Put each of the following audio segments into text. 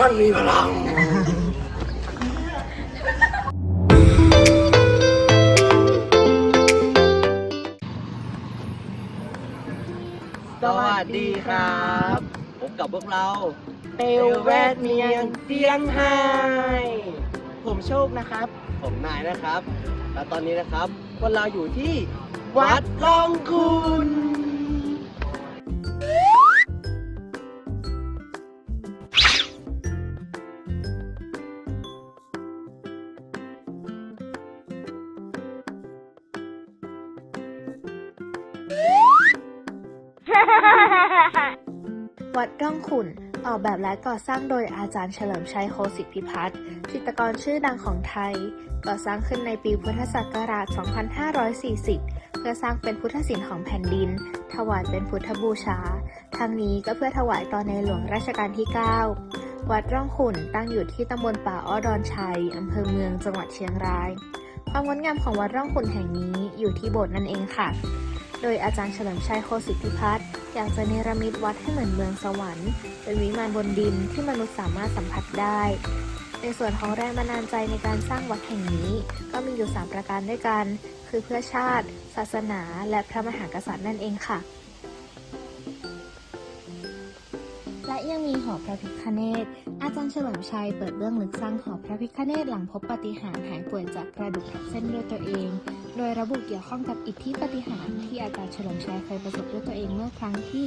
มันมีพลังสวัสดีครับพบกับพวกเราเตลแวดเมียงเจียงไฮ้ผมโชคนะครับ ผมนายนะครับ และตอนนี้นะครับพวกเราอยู่ที่วัดล่องคุณ วัดร่องขุ่นออกแบบและก่อสร้างโดยอาจารย์เฉลิมชัยโคสิทธิพิพัฒน์จิตรกรชื่อดังของไทย ก่อสร้างขึ้นในปีพุทธศักราช 2540 เพื่อสร้างเป็นพุทธศิลป์ของแผ่นดิน ถวายเป็นพุทธบูชา ทั้งนี้ก็เพื่อถวายต่อในหลวงรัชกาลที่ 9 วัดร่องขุ่นตั้งอยู่ที่ตำบลป่าอ้อดอนชัยอำเภอเมืองจังหวัดเชียงราย ความงดงามของวัดร่องขุ่นแห่งนี้อยู่ที่โบสถ์นั่นเองค่ะ โดยอาจารย์เฉลิมชัยโคสิทธิพัฒน์ อยากจะเนรมิตวัดให้เหมือนเมืองสวรรค์ เป็นวิมานบนดินที่มนุษย์สามารถสัมผัสได้ ในส่วนของแรงบันดาลใจในการสร้างวัดแห่งนี้ ก็มีอยู่ 3 ประการด้วยกัน คือเพื่อชาติ ศาสนา และพระมหากษัตริย์นั่นเองค่ะ ยังมีหอพระพิฆเนศ อาจารย์เฉลิมชัยเปิดเบื้องลึกสร้างหอพระพิฆเนศหลังพบปฏิหารหายป่วยจากกระดูกทับเส้นด้วยตัวเอง โดยระบุเกี่ยวข้องกับอิทธิปฏิหารที่อาจารย์เฉลิมชัยเคยประสบด้วยตัวเองเมื่อครั้งที่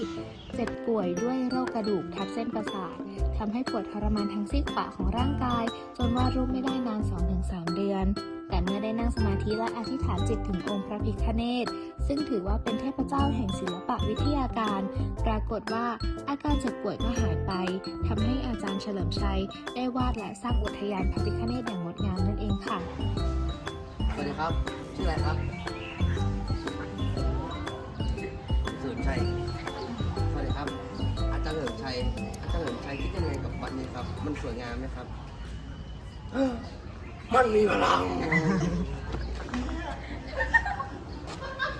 เจ็บป่วยด้วยโรคกระดูกทับเส้นประสาททำให้ปวดทรมานทั้งซีกขวาของร่างกาย จนวาดรูปไม่ได้นาน 2-3 เดือน แต่เมื่อได้นั่งสมาธิและอธิษฐานจิตถึงองค์พระพิฆเนศซึ่งถือว่าเป็นเทพเจ้าแห่งศิลปะวิทยาการ ปรากฏว่าอาการเจ็บป่วยก็หายไปทำให้อาจารย์เฉลิมชัย ได้วาดและสร้างอุทยานพระพิฆเนศอย่างงดงามนั่นเองค่ะ สวัสดีครับ ชื่ออะไรครับเฉลิมชัย สวัสดีครับ อาจารย์เฉลิมชัย อาจารย์เฉลิมชัยคิดยังไงกับวัดนี้ครับ มันสวยงามไหมครับ มันมีพลัง